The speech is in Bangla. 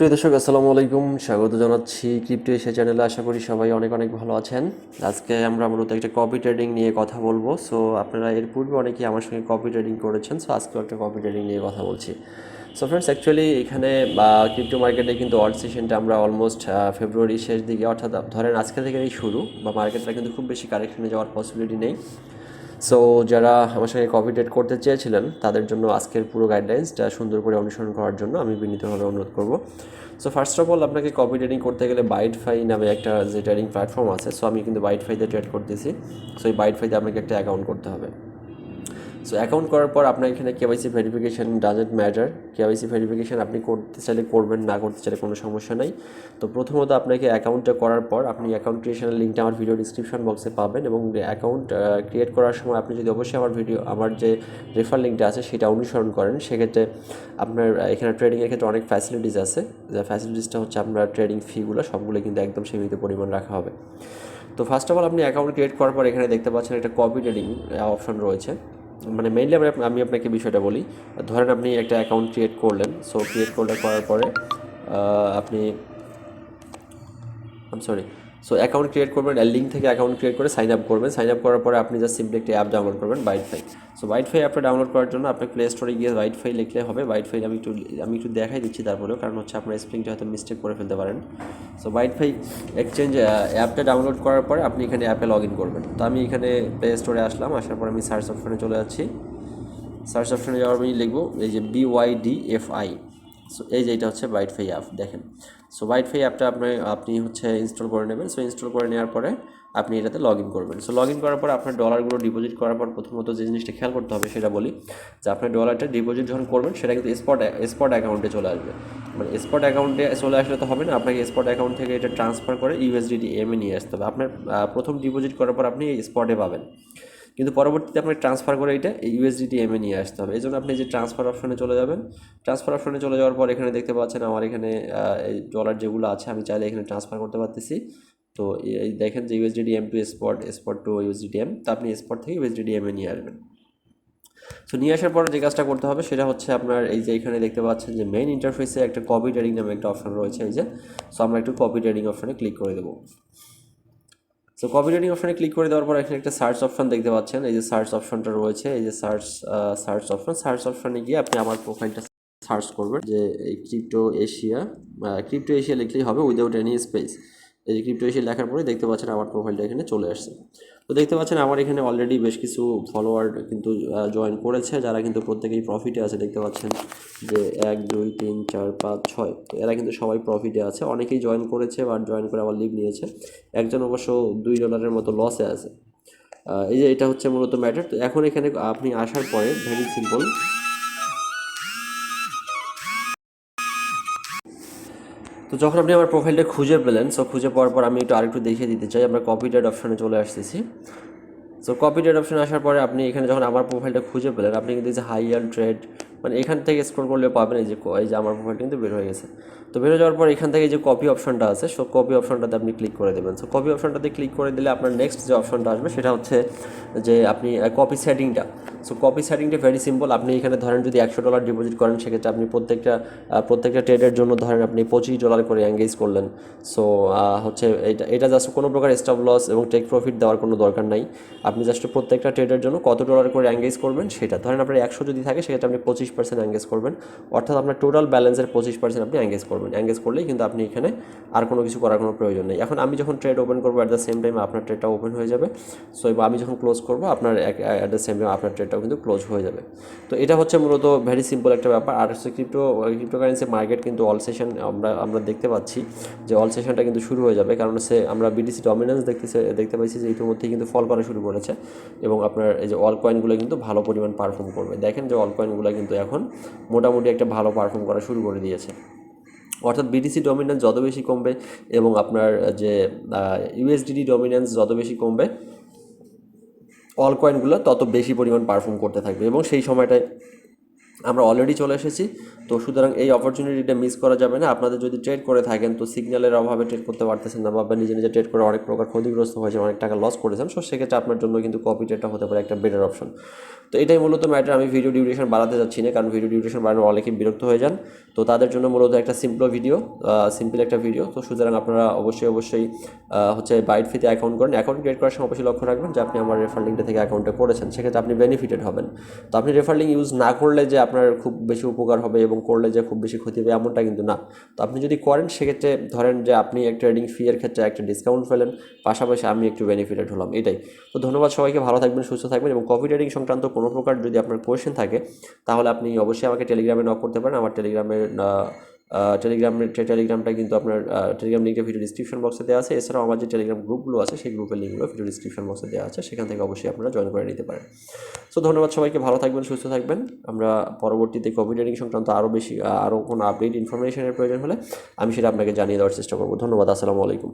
প্রিয় দর্শক, আসসালামু আলাইকুম। স্বাগত জানাচ্ছি ক্রিপ্টো এশিয়া চ্যানেলে আশা করি সবাই অনেক অনেক ভালো আছেন। আজকে আমরা মূলত একটা কপি ট্রেডিং নিয়ে কথা বলব। সো আপনারা এর পূর্বে অনেকেই আমার সঙ্গে কপি ট্রেডিং করেছেন। সো আজকেও একটা কপি ট্রেডিং নিয়ে কথা বলছি। সো ফ্রেন্ডস অ্যাকচুয়ালি এখানে বা ক্রিপ্টো মার্কেটে কিন্তু অল সেশনটা আমরা অলমোস্ট ফেব্রুয়ারি শেষ দিকে, অর্থাৎ ধরেন আজকে থেকেই শুরু, বা মার্কেটটা কিন্তু খুব বেশি কারেকশনে যাওয়ার পসিবিলিটি নেই। সো যারা আমার সঙ্গে কপি ডেট করতে চেয়েছিলেন, তাদের জন্য আজকের পুরো গাইডলাইন্সটা সুন্দর করে অনুসরণ করার জন্য আমি বিনীতভাবে অনুরোধ করব। সো ফার্স্ট অফ অল আপনাকে কপি ট্রেডিং করতে গেলে বাইট ফাই নামে একটা যে ট্রেডিং প্ল্যাটফর্ম আছে সো আমি কিন্তু বাইট ফাইতে ট্রেড করতেছি। সো এই বাইট ফাইতে আপনাকে একটা অ্যাকাউন্ট করতে হবে। সো অ্যাকাউন্ট করার পর আপনার এখানে KYC verification doesn't matter KYC verification আপনি করতে চাইলে করবেন, না করতে চাইলে কোনো সমস্যা নাই। তো প্রথমত আপনাকে অ্যাকাউন্টটা করার পর আপনি অ্যাকাউন্ট ক্রিয়েশনের লিঙ্কটা আমার ভিডিও ডিসক্রিপশন বক্সে পাবেন এবং অ্যাকাউন্ট ক্রিয়েট করার সময় আপনি যদি অবশ্যই আমার ভিডিও আমার যে রেফার লিঙ্কটা আছে সেটা অনুসরণ করেন, সেক্ষেত্রে আপনার এখানে ট্রেডিংয়ের ক্ষেত্রে অনেক ফ্যাসিলিটিস আছে। যে ফ্যাসিলিটিসটা হচ্ছে আপনার ট্রেডিং ফিগুলো সবগুলো কিন্তু একদম সীমিত পরিমাণ রাখা হবে। তো ফার্স্ট অফ অল আপনি অ্যাকাউন্ট ক্রিয়েট করার পর এখানে দেখতে পাচ্ছেন একটা কপি ট্রেডিং অপশন রয়েছে। মানে মেইনলি আমরা আমি আপনাকে বিষয়টা বলি। ধরেন আপনি একটা অ্যাকাউন্ট ক্রিয়েট করলেন সো ক্রিয়েট করলে করার পরে আপনি um sorry so account create করবেন লিঙ্ক থেকে অ্যাকাউন্ট ক্রিয়েট করে সাইন আপ করবেন। সাইন আপ করার পরে আপনি জাস্ট সিম্পলি একটা অ্যাপ ডাউনলোড করবেন BYDFi so byte phi অ্যাপটা ডাউনলোড করার জন্য আপনি প্লে স্টোরে গিয়ে বাইট ফাই লিখলে হবে। বাইট ফাই আমি একটু আমি একটু দেখাই দিচ্ছি তারপরেও, কারণ হচ্ছে আপনার স্প্রিংটা হয়তো মিস্টেক করে ফেলতে পারেন। সো বাইট ফাই এক্সচেঞ্জ অ্যাপটা ডাউনলোড করার পরে আপনি এখানে অ্যাপে লগ ইন করবেন। তো আমি এখানে প্লে স্টোরে আসলাম, আসার পর আমি সার্চ অপশনে চলে যাচ্ছি। সার্চ অপশনে যাওয়ার আমি লিখব, এই যে বিওয়াইডি এফ আই সো এই যে এটা হচ্ছে বাইট ফাই অ্যাপ দেখেন। সো বাইট ফাই অ্যাপটা আপনি আপনি হচ্ছে ইনস্টল করে নেবেন। সো ইনস্টল করে নেওয়ার পরে আপনি এটাতে লগ ইন করবেন। সো লগ ইন করার পর আপনার ডলারগুলো ডিপোজিট করার পর প্রথমত যে জিনিসটা খেয়াল করতে হবে সেটা বলি, যে আপনার ডলারটা ডিপোজিট যখন করবেন, সেটা কিন্তু স্পট স্পট অ্যাকাউন্টে চলে আসবে। মানে স্পট অ্যাকাউন্টে চলে আসলে তো হবে না, আপনাকে স্পট অ্যাকাউন্ট থেকে এটা ট্রান্সফার করে ইউএসডিটি এম এ নিয়ে আসতে হবে। আপনার প্রথম ডিপোজিট করার পর আপনি স্পটে পাবেন। কিন্তু পরবর্তীতে আপনাকে ট্রান্সফার করে এটা ইউএসডিটি এম এ নিয়ে আসতে হবে। এই জন্য আপনি যে ট্রান্সফার অপশনে চলে যাবেন ট্রান্সফার অপশনে চলে যাওয়ার পর এখানে দেখতে পাচ্ছেন আমার এখানে এই ডলার যেগুলো আছে আমি চাইলে এখানে ট্রান্সফার করতে পারতেছি। তো এই দেখেন যে USDT M to spot spot to USDT M তো আপনি স্পট থেকে ইউএসডিটি এম এ নিয়ে আসবেন। তো নিয়ে আসার পর যে কাজটা করতে হবে সেটা হচ্ছে আপনার এই যে এখানে দেখতে পাচ্ছেন যে মেইন ইন্টারফেসে একটা কপি ট্রেডিং নামে একটা অপশন রয়েছে এই যে। সো আমরা একটু কপি ট্রেডিং অপশনে ক্লিক করে দেবো। সো কপি রাইটিং অপশানে ক্লিক করে দেওয়ার পর এখানে একটা সার্চ অপশান দেখতে পাচ্ছেন। এই যে সার্চ অপশানটা রয়েছে, এই যে সার্চ সার্চ অপশান সার্চ অপশানে গিয়ে আপনি আমার প্রোফাইলটা সার্চ করবেন যে ক্রিপ্টো এশিয়া ক্রিপ্টো এশিয়া লিখলেই হবে উইদাউট এনি স্পেস এই যে ক্রিপ্টো এশিয়া লেখার পরে দেখতে পাচ্ছেন আমার প্রোফাইলটা এখানে চলে আসছে। তো দেখতে পাচ্ছেন আমার এখানে অলরেডি বেশ কিছু ফলোয়ার কিন্তু জয়েন করেছে, যারা কিন্তু প্রত্যেকেই প্রফিটে আছে। দেখতে পাচ্ছেন যে এক, দুই, তিন, চার, পাঁচ, ছয়, তো এরা কিন্তু সবাই প্রফিটে আছে। অনেকেই জয়েন করেছে বা জয়েন করে আবার লিভ নিয়েছে। একজন অবশ্য দুই ডলারের মতো লসে আছে। এই যে এটা হচ্ছে মূলত ম্যাটার তো এখন এখানে আপনি আসার পরে ভেরি সিম্পল তো যখন আপনি আমার প্রোফাইলটা খুঁজে পেলেন সো খুঁজে পাওয়ার পর আমি একটু আরেকটু দেখিয়ে দিতে চাই। আমরা কপি ডেট অপশনে চলে আসতেছি। সো কপি ডেট অপশনে আসার পরে আপনি এখানে যখন আমার প্রোফাইলটা খুঁজে পেলেন, আপনি কিন্তু যে হাই ইয়ার ট্রেড মানে এখান থেকে স্ক্রল করলে পাবেন এই যে এই যে আমার প্রোফাইল কিন্তু বের হয়ে গেছে। তো বের হয়ে যাওয়ার পর এখান থেকে যে কপি অপশনটা আছে সো কপি অপশনটাতে আপনি ক্লিক করে দেবেন। সো কপি অপশনটাতে ক্লিক করে দিলে আপনার নেক্সট যে অপশনটা আসবে, সেটা হচ্ছে যে আপনি কপি সেটিংটা সো কপি সেটিংটা ভেরি সিম্পল আপনি এখানে ধরেন যদি একশো ডলার ডিপোজিট করেন, সেক্ষেত্রে আপনি প্রত্যেকটা প্রত্যেকটা ট্রেডের জন্য ধরেন আপনি পঁচিশ ডলার করে এঙ্গেজ করলেন। সো হচ্ছে এটা এটা জাস্ট কোনো প্রকার স্টপ লস এবং টেক প্রফিট দেওয়ার কোনো দরকার নাই। আপনি জাস্ট প্রত্যেকটা ট্রেডের জন্য কত ডলার করে এঙ্গেজ করবেন সেটা। ধরেন আপনার একশো যদি থাকে, সেক্ষেত্রে আপনি পঁচিশ পার্সেন্ট এঙ্গেজ করবেন। অর্থাৎ আপনার টোটাল ব্যালেন্সের পঁচিশ পার্সেন্ট আপনি এঙ্গেজ করবেন। এঙ্গেজ করলেই কিন্তু আপনি এখানে আর কোনো কিছু করার কোনো প্রয়োজন নেই। এখন আমি যখন ট্রেড ওপেন করব অ্যাট দ্য সেম টাইম আপনার ট্রেডটা ওপেন হয়ে যাবে। সো আমি যখন ক্লোজ করব, আপনার অ্যাট দ্য সেম টাইম আপনার ট্রেডটাও কিন্তু ক্লোজ হয়ে যাবে। তো এটা হচ্ছে মূলত ভেরি সিম্পল একটা ব্যাপার। আর হচ্ছে ক্রিপ্টো ক্রিপ্টোকারেন্সি মার্কেট কিন্তু অল সেশন আমরা আমরা দেখতে পাচ্ছি যে অল সেশনটা কিন্তু শুরু হয়ে যাবে। কারণ হচ্ছে আমরা বিডিসি ডমিনেন্স দেখতেছে, দেখতে পাচ্ছি যে ইতিমধ্যেই কিন্তু ফল করা শুরু করেছে এবং আপনার এই যে অল কয়েনগুলো কিন্তু ভালো পরিমাণ পারফর্ম করবে। দেখেন যে অল কয়েনগুলো কিন্তু এখন মোটামুটি একটা ভালো পারফর্ম করা শুরু করে দিয়েছে। অর্থাৎ বিটিসি ডমিনেন্স যত বেশি কমবে এবং আপনার যে ইউএসডিডি ডমিনেন্স যত বেশি কমবে অল কয়েনগুলো তত বেশি পরিমাণ পারফর্ম করতে থাকবে এবং সেই সময়টায় আমরা অলরেডি চলে এসেছি। তো সুতরাং এই অপরচুনিটিটা মিস করা যাবে না। আপনাদের যদি ট্রেড করে থাকেন, তো সিগন্যালের অভাবে ট্রেড করতে পারতেছেন না বা নিজে নিজে ট্রেড করে অনেক প্রকার ক্ষতিগ্রস্ত হয়েছে, অনেক টাকা লস করেছেন সো সেক্ষেত্রে আপনার জন্য কিন্তু কপি ট্রেডটা হতে পারে একটা বেটার অপশন তো এটাই মূলত ম্যাটার আমি ভিডিও ডিউরেশন বাড়াতে যাচ্ছি না, কারণ ভিডিও ডিউরেশন বাড়ানো অনেকেই বিরক্ত হয়ে যান। তো তো তাদের জন্য মূলত একটা সিম্পল ভিডিও সিম্পল একটা ভিডিও তো সুতরাং আপনারা অবশ্যই অবশ্যই হচ্ছে বাইট ফিতে অ্যাকাউন্ট করেন। অ্যাকাউন্ট ক্রিয়েট করার সময় অবশ্যই লক্ষ্য রাখবেন যে আপনি আমার রেফার লিঙ্কটা থেকে অ্যাকাউন্টে করেছেন। সেক্ষেত্রে আপনি বেনিফিটেড হবেন। তো আপনি রেফার লিঙ্ক ইউজ না করলে যে আপনার খুব বেশি উপকার হবে এবং করলে যে খুব বেশি ক্ষতি হবে এমনটা কিন্তু না। তো আপনি যদি করেন, সেক্ষেত্রে ধরেন যে আপনি একটা ট্রেডিং ফি এর ক্ষেত্রে একটা ডিসকাউন্ট পেলেন, পাশাপাশি আমি একটু বেনিফিটেড হলাম, এটাই। তো ধন্যবাদ সবাইকে, ভালো থাকবেন, সুস্থ থাকবেন এবং কপি ট্রেডিং সংক্রান্ত কোনো প্রকার যদি আপনার কোয়েশ্চেন থাকে, তাহলে আপনি অবশ্যই আমাকে টেলিগ্রামে নক করতে পারেন। আমার টেলিগ্রামের টেলিগ্রামের টেলিগ্রামটা কিন্তু আপনার টেলিগ্রাম লিঙ্কটা ভিডিও ডিসক্রিপশন বক্সে দেওয়া আছে। এছাড়াও আমার যে টেলিগ্রাম গ্রুপগুলো আছে, সেই গ্রুপের লিঙ্কগুলো ভিডিও ডিসক্রিপশন বক্সে দেওয়া আছে। সেখান থেকে অবশ্যই আপনারা জয়েন করে নিতে পারেন। সো ধন্যবাদ সবাইকে, ভালো থাকবেন, সুস্থ থাকবেন। আমরা পরবর্তীতে কোভিড নাইন্টিন সংক্রান্ত আরও বেশি আরও কোনো আপডেট ইনফরমেশনের প্রয়োজন হলে আমি সেটা আপনাকে জানিয়ে দেওয়ার চেষ্টা করব। ধন্যবাদ, আসসালামু আলাইকুম।